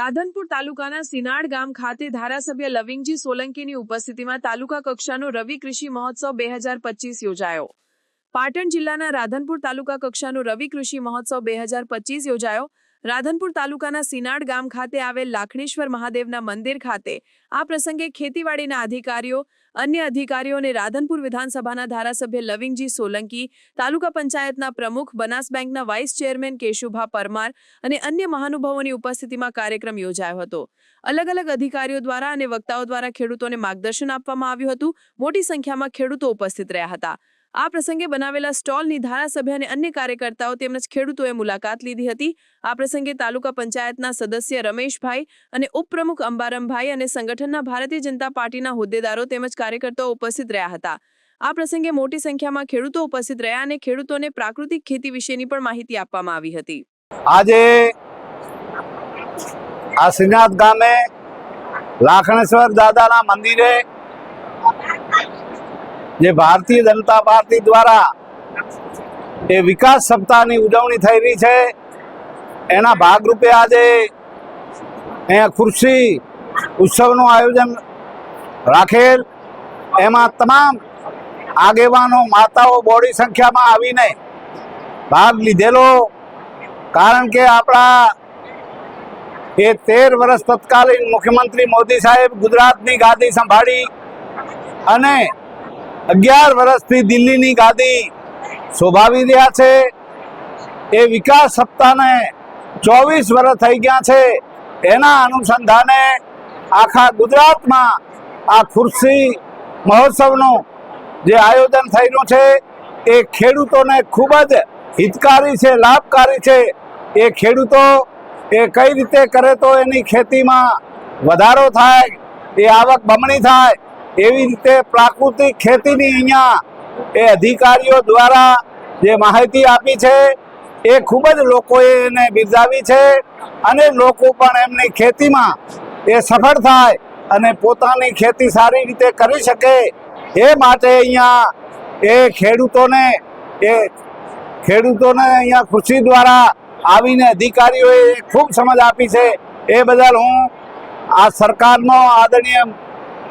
રાધનપુર તાલુકાના સિનાડ ગામ ખાતે ધારાસભ્ય લવિંગજી સોલંકીની ઉપસ્થિતિમાં તાલુકા કક્ષાનો રવિ કૃષિ મહોત્સવ બે હજાર પચીસ યોજાયો. પાટણ જિલ્લાના રાધનપુર તાલુકા કક્ષાનો રવિ કૃષિ મહોત્સવ બે હજાર પચીસ યોજાયો. રાધનપુર તાલુકાના સિનાડ ગામ ખાતે આવેલ લાખણેશ્વર મહાદેવના મંદિર ખાતે આ પ્રસંગે ખેતીવાડીના અધિકારીઓ, અન્ય અધિકારીઓ અને રાધનપુર વિધાનસભાના ધારાસભ્ય લવિંગજી સોલંકી, તાલુકા પંચાયતના પ્રમુખ બનાસ બેંકના વાઇસ ચેરમેન કેશુભા પરમાર અને અન્ય મહાનુભાવોની ઉપસ્થિતિમાં કાર્યક્રમ યોજાયો હતો. અલગ અલગ અધિકારીઓ દ્વારા અને વક્તાઓ દ્વારા ખેડૂતોને માર્ગદર્શન આપવામાં આવ્યું હતું. મોટી સંખ્યામાં ખેડૂતો ઉપસ્થિત રહ્યા હતા. આ પ્રસંગે બનાવેલા સ્ટોલની ધારાસભ્ય અને અન્ય કાર્યકર્તાઓ તેમજ ખેડૂતોએ મુલાકાત લીધી હતી. આ પ્રસંગે તાલુકા પંચાયતના સદસ્ય રમેશભાઈ અને ઉપપ્રમુખ અંબારમભાઈ અને સંગઠનના ભારતીય જનતા પાર્ટીના હોદ્દેદારો તેમજ કાર્યકર્તાઓ ઉપસ્થિત રહ્યા હતા. આ પ્રસંગે મોટી સંખ્યામાં ખેડૂતો ઉપસ્થિત રહ્યા અને ખેડૂતોને પ્રાકૃતિક ખેતી વિશેની પણ માહિતી આપવામાં આવી હતી. આજે આ શ્રીનાથ ગામે લાખણેશ્વર દાદાના મંદિરે જે ભારતીય જનતા પાર્ટી દ્વારા એ વિકાસ સપ્તાહની ઉજવણી થઈ રહી છે. એના ભાગરૂપે આજે અહીંયા ખુરશી ઉત્સવનું આયોજન રાખેલ. એમાં તમામ આગેવાનો, માતાઓ બોડી સંખ્યામાં આવીને ભાગ લીધેલો. કારણ કે આપણા એ તેર વર્ષ તત્કાલીન મુખ્યમંત્રી મોદી સાહેબ ગુજરાતની ગાદી સંભાળી અને અગિયાર વર્ષથી દિલ્હીની ગાદી શોભાવી રહ્યા છે. એ વિકાસ સપ્તાહને ચોવીસ વર્ષ થઈ ગયા છે. એના અનુસંધાને આખા ગુજરાતમાં આ ખુરશી મહોત્સવનું જે આયોજન થયેલું છે, એ ખેડૂતોને ખૂબ જ હિતકારી છે, લાભકારી છે. એ ખેડૂતો એ કઈ રીતે કરે તો એની ખેતીમાં વધારો થાય, એ આવક બમણી થાય એવી રીતે પ્રાકૃતિક ખેતીની અહીંયા એ અધિકારીઓ દ્વારા જે માહિતી આપી છે, એ ખૂબ જ લોકોએ એને બિરદાવી છે અને લોકો પણ એમની ખેતીમાં એ સફળ થાય અને પોતાની ખેતી સારી રીતે કરી શકે એ માટે અહીંયા એ ખેડૂતોને એ ખેડૂતોને અહીંયા ખુશી દ્વારા આવીને અધિકારીઓએ ખૂબ સમજ આપી છે. એ બદલ હું આ સરકારનો આદરણીય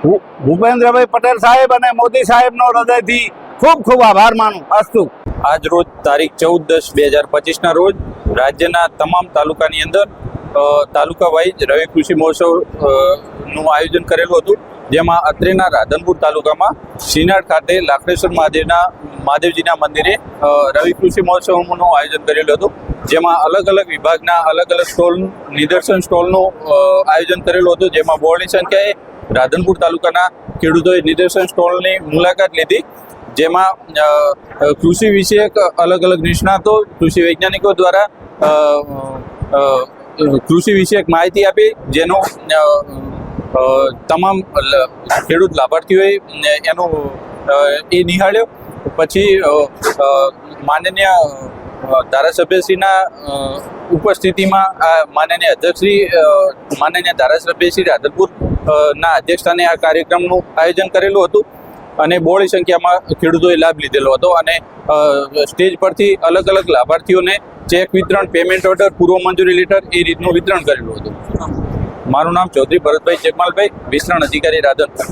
ભૂપેન્દ્રભાઈ પટેલ સાહેબ અને મોદી સાહેબનો હૃદયથી ખૂબ ખૂબ આભાર માનું, અસ્તુ. આજ રોજ તારીખ ચૌદ દસ બે હજાર પચીસના રોજ રાજ્યના તમામ તાલુકાની અંદર તાલુકા વાઇઝ રવિ કૃષિ મહોત્સવનું આયોજન કરેલું હતું, જેમાં અત્રેના રાધનપુર તાલુકામાં સિનાડ ખાતે લાખડેશ્વર મહાદેવના, મહાદેવજીના મંદિરે રવિ કૃષિ મહોત્સવનું આયોજન કરેલું હતું. જેમાં અલગ અલગ વિભાગના અલગ અલગ સ્ટોલ, નિદર્શન સ્ટોલનું આયોજન કરેલું હતું, જેમાં બહોળી સંખ્યાએ રાધનપુર તાલુકાના ખેડૂતોએ નિદર્શન સ્ટોલની મુલાકાત લીધી, જેમાં કૃષિ વિષયક અલગ અલગ નિષ્ણાતો, કૃષિ વૈજ્ઞાનિકો દ્વારા કૃષિ વિષયક માહિતી આપી, જેનો તમામ ખેડૂત લાભાર્થીઓએ એનું એ નિહાળ્યો. પછી માનનીય ધારાસભ્યશ્રીના ઉપસ્થિતિમાં આ માનનીય અધ્યક્ષશ્રી માનનીય ધારાસભ્યશ્રી રાધનપુર ના અધ્યક્ષસ્થાને આ કાર્યક્રમનું આયોજન કરેલું હતું અને બહોળી સંખ્યામાં ખેડૂતોએ લાભ લીધેલો હતો અને સ્ટેજ પરથી અલગ અલગ લાભાર્થીઓને ચેક વિતરણ, પેમેન્ટ ઓર્ડર, પૂર્વ મંજૂરી લેટર એ રીતનું વિતરણ કરેલું હતું. મારું નામ ચૌધરી ભરતભાઈ જગમાલભાઈ, વિસ્તરણ અધિકારી રાધનપુર.